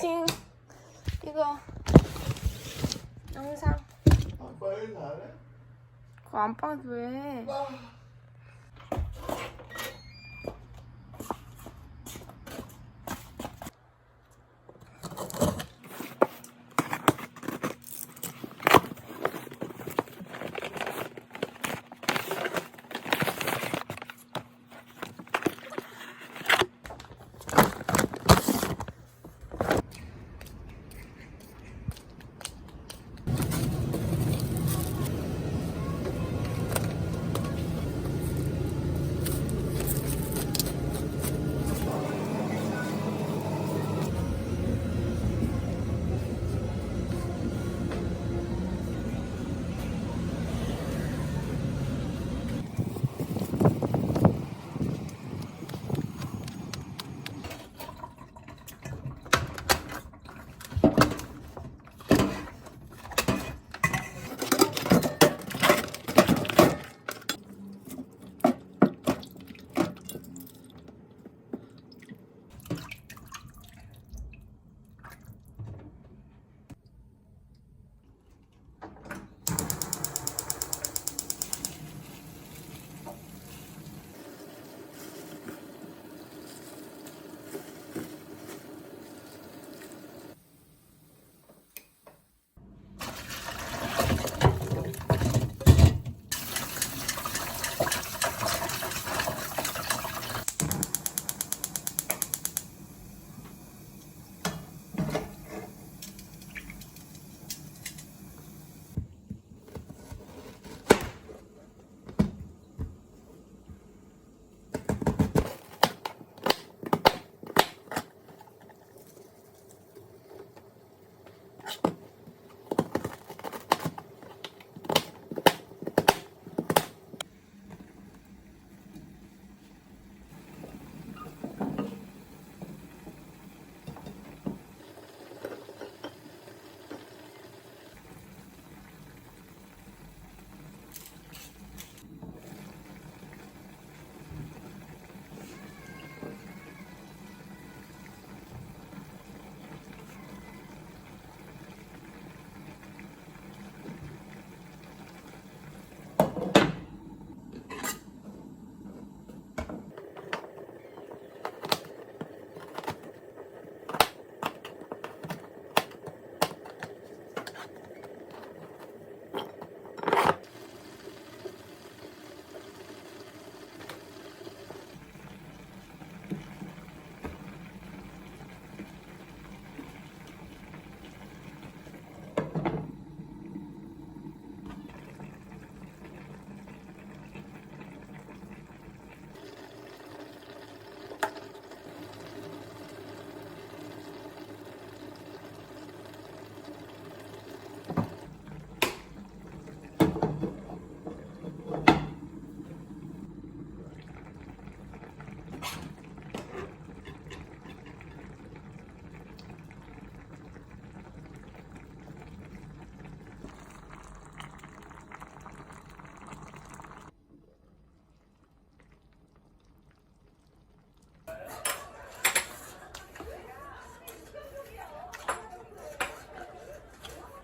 언박싱 이거 영상. 아빠 일 잘해? 그거 안방에서 왜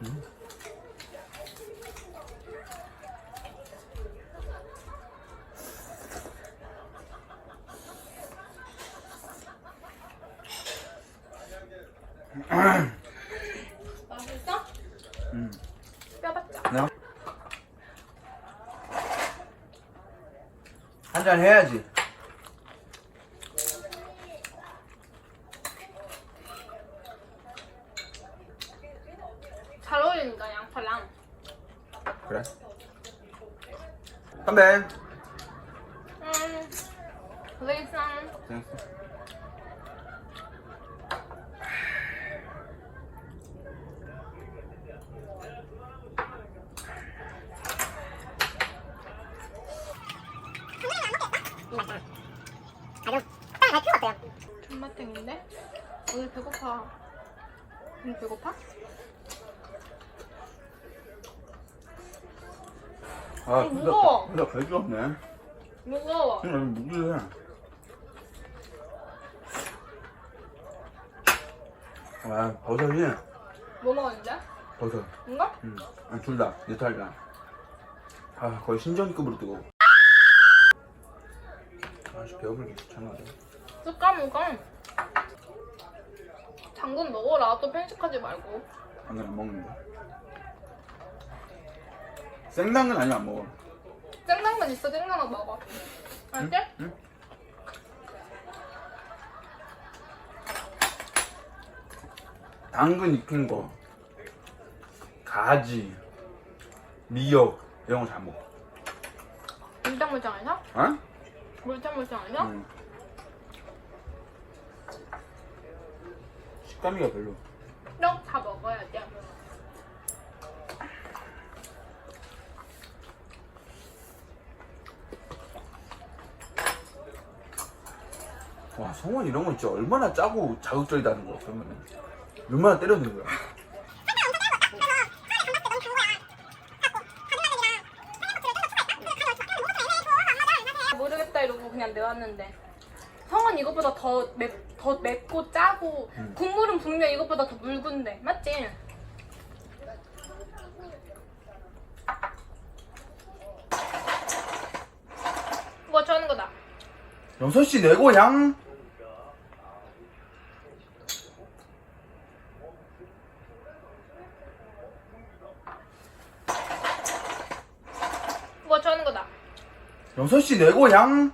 해? 맛있어? 응. 뼈봤자 나? 한잔 해야지. 잘 어울리니까 양파랑 그래. 선배. 음 고생했어 고생했어. 존맛탱인데? 오늘 배고파 오늘 배고파? 아, 무거워. 진짜 개주 없네. 무거워 그냥 무기해. 아 버섯이 뭐 먹었는데? 버섯. 이거? 응. 아, 둘 다. 내 탈이랑. 아 거의 신전급으로 뜨거워. 아 씨 배워버리기 귀찮아데 쑥 까먹어. 당근 먹어라. 또 편식하지 말고. 당근 안 먹는데. 생당근 아니면 안 먹어. 생당근 있어. 생당근 먹어. 알지? 응? 당근 익힌 거, 가지, 미역 이런 거 잘 먹어. 물장물장해서? 어? 물장물장해서? 응. 식감이가 별로. 떡다 먹어야 돼. 와 성원 이런 거 진짜 얼마나 짜고 자극적이다는 거야 그러면 얼마나 때려는 거야. 모르겠다 이러고 그냥 내왔는데 성은 이것보다 더, 맵, 더 맵고 짜고 음. 국물은 분명 이것보다 더 묽은데 맞지? 뭐 저는 거다 6시 내 고향. 뭐 저는 거다 6시 내 고향.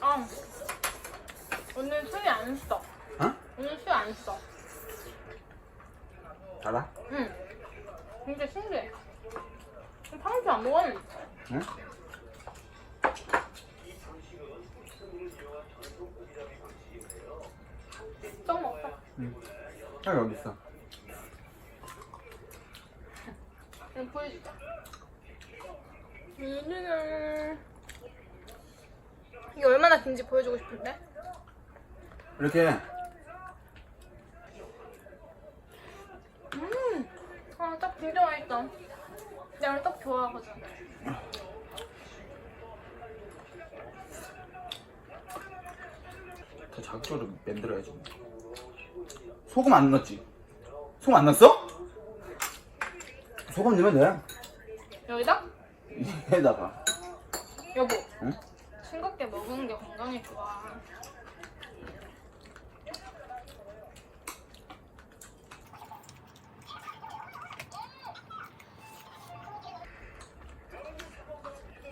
아 오늘 술이 안 써. 어? 오늘 술 안 써. 알아? 응. 진짜 신기해. 평소 안 먹었는데. 응? 떡 먹자. 응. 형 여기 있어. 이거 보여줄게. 얘는 이게 얼마나 긴지 보여주고 싶은데? 이렇게 음, 아, 떡 진짜 맛있다. 내가 떡 좋아하거든. 더 자극적으로 만들어야지. 소금 안 넣었지? 소금 안 넣었어? 소금 넣으면 돼. 여기다? 이에다가. 여보, 응? 싱겁게 먹는 게 건강에 좋아.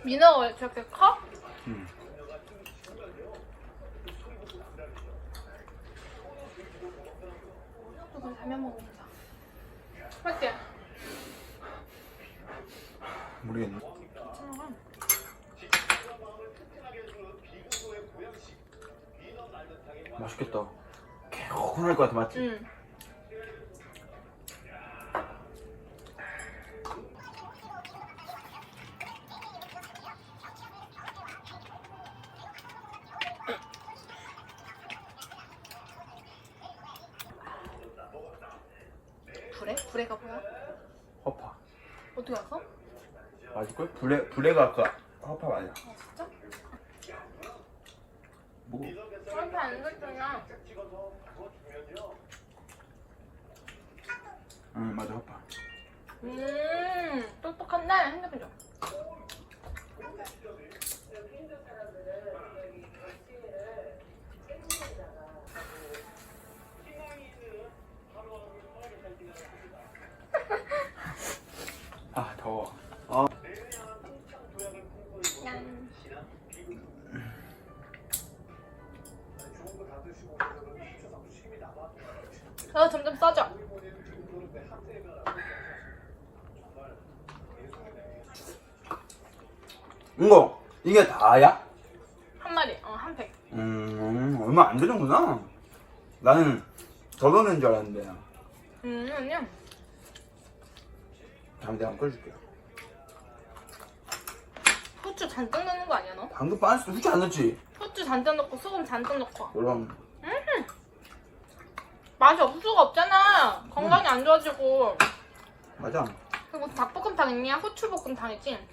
민어가 왜 저렇게 커? 응. 조금 라면 먹어보자. 맞지? 모르겠네. 괜찮아. 맛있겠다. 개운할 것 같아, 맞지? 응. 불에? 불에가 뭐야? 허파. 어떻게 알았어? 맞을걸? 불에, 불에가 아까 허파 맞아. 아 진짜? 뭐? 저한테 안 됐잖아. 응, 맞아, 허파. 음, 똑똑한데 핸드폰 좀. 어, 점점 써져. 이거, 이게 다야? 한 마리, 어, 한 팩. 음, 얼마 안 되는구나. 나는 더 넣는 줄 알았는데. 음, 아니야. 다음 내가 한번 끓여줄게. 후추 잔뜩 넣는 거 아니야, 너? 방금 빠졌을 때 후추 안 넣지? 후추 잔뜩 넣고 소금 잔뜩 넣고. 그럼. 맛이 없을 수가 없잖아. 건강이 안 좋아지고. 맞아. 그리고 닭볶음탕 있냐? 후추 볶음탕이지. 맞지?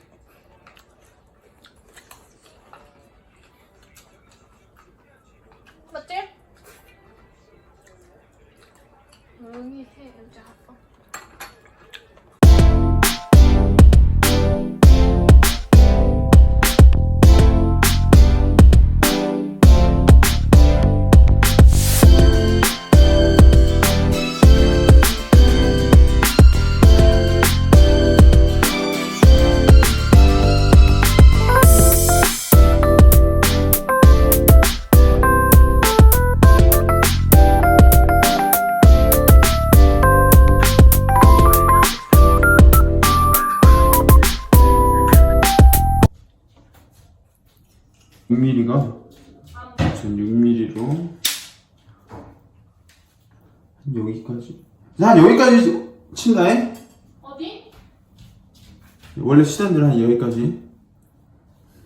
전 6mm로 한 여기까지 한 여기까지 친다해? 어디? 원래 시던 대로 한 여기까지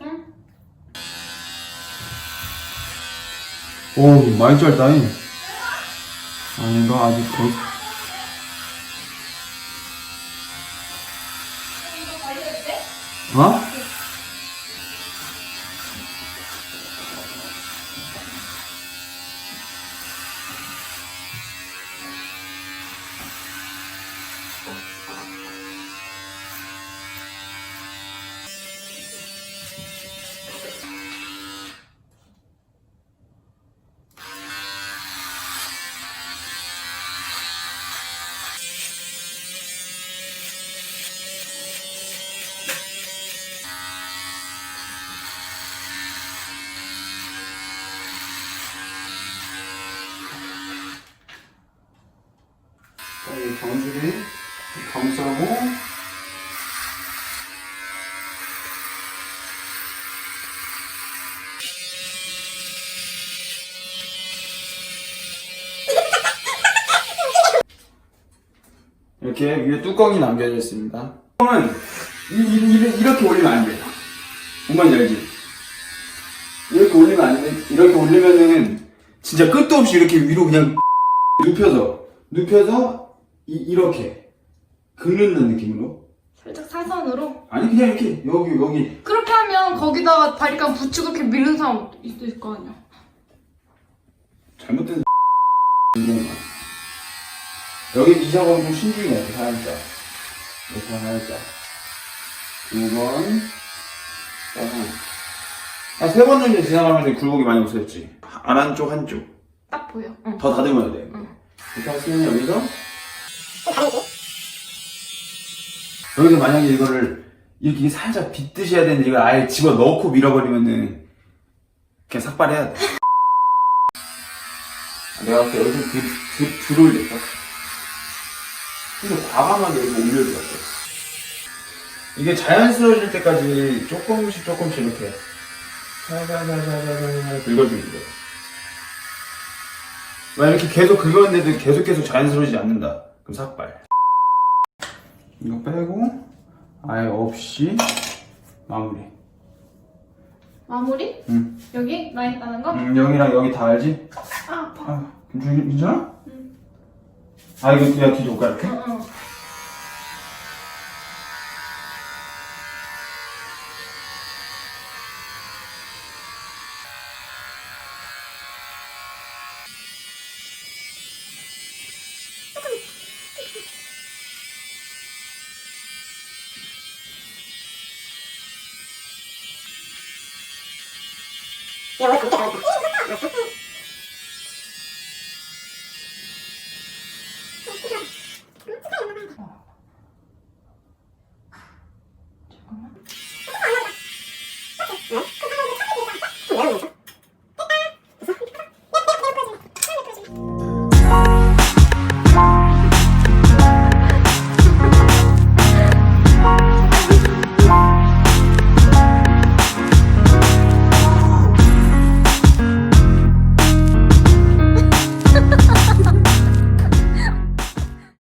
응. 오 많이 짧다해 아닌가 아직 더 어? 이 경주리 감싸고 이렇게 위에 뚜껑이 남겨져 있습니다. 뚜껑은 이, 이, 렇게 올리면 안 돼. 뭔 말인지 알지? 이렇게 올리면 안 돼. 이렇게 올리면은 진짜 끝도 없이 이렇게 위로 그냥 눕혀서 눕혀서 이, 이렇게 긁는 느낌으로 살짝 사선으로. 아니 그냥 이렇게 여기 여기 그렇게 하면 거기다가 바리깡 붙이고 이렇게 밀는 사람 있을 거 아니야. 잘못된 여기 이 작업은 좀 신중히 해야 돼 살짝 이렇게 살짝 두번 한세 번 정도 지나가면 굴곡이 많이 없어졌지 안 한쪽 한쪽 딱 보여. 응. 더 다듬어야 돼 응. 이렇게 하시면 여기서 여기서 만약에 이거를 이렇게 살짝 빗듯이 해야 되는데 이걸 아예 집어 넣고 밀어버리면은 그냥 삭발해야 돼. 내가 볼때 여기 좀 드, 드, 드 올렸다. 근데 과감하게 이렇게 같아. 이게 자연스러워질 때까지 조금씩 조금씩 이렇게 살살살살살살 긁어주는 거야. 왜 이렇게 계속 긁었는데도 계속 계속 자연스러워지지 않는다. 그럼 삭발. 이거 빼고 아예 없이 마무리. 마무리? 응. 여기 나 있다는 거? 음, 여기랑 여기 다 알지? 아, 아파. 아, 괜찮, 괜찮아? 응. 아, 이거 내가 뒤져볼까, 이렇게? 응, 응. 야, 원래 그렇게 나온다.